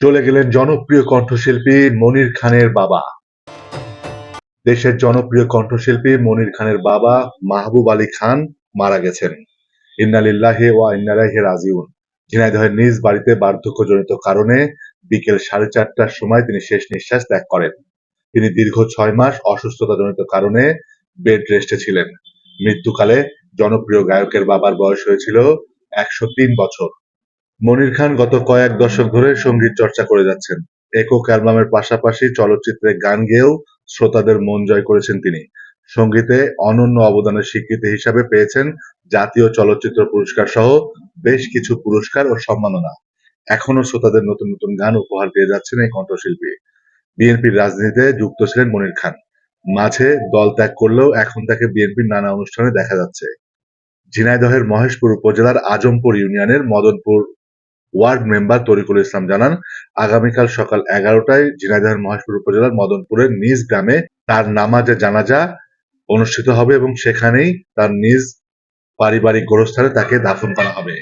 চলে গেলেন জনপ্রিয় কণ্ঠশিল্পী মনির খানের বাবা। দেশের জনপ্রিয় কণ্ঠশিল্পী মনির খানের বাবা মাহবুব আলী খান মারা গেছেন। ইন্নালিল্লাহি ওয়া ইন্নালাইহি রাজিউন। ঝিনাইদহের নিজ বাড়িতে বার্ধক্যজনিত কারণে বিকেল সাড়ে চারটার সময় তিনি শেষ নিঃশ্বাস ত্যাগ করেন। তিনি দীর্ঘ ছয় মাস অসুস্থতাজনিত কারণে বেড রেস্টে ছিলেন। মৃত্যুকালে জনপ্রিয় গায়কের বাবার বয়স হয়েছিল একশো তিন বছর। মনির খান গত কয়েক দশক ধরে সংগীত চর্চা করে যাচ্ছেন। একক অ্যালবামের পাশাপাশি চলচ্চিত্রে গান গেয়েও শ্রোতাদের মন জয় করেছেন তিনি। সঙ্গীতে অনন্য অবদানের স্বীকৃতি হিসাবে পেয়েছেন জাতীয় চলচ্চিত্র পুরস্কার সহ বেশ কিছু পুরস্কার ও সম্মাননা। এখনও শ্রোতাদের নতুন নতুন গান উপহার দিয়ে যাচ্ছেন এই কণ্ঠশিল্পী। বিএনপির রাজনীতিতে যুক্ত ছিলেন মনির খান। মাঝে দল ত্যাগ করলেও এখন তাকে বিএনপির নানা অনুষ্ঠানে দেখা যাচ্ছে। ঝিনাইদহের মহেশপুর উপজেলার আজমপুর ইউনিয়নের মদনপুর ওয়ার্ড মেম্বার তরিকুল ইসলাম জানান, আগামীকাল সকাল এগারোটায় ঝিনাইদহ মহেশপুর উপজেলার মদনপুরের নিজ গ্রামে তার নামাজে জানাজা অনুষ্ঠিত হবে এবং সেখানেই তার নিজ পারিবারিক গোরস্থানে তাকে দাফন করা হবে।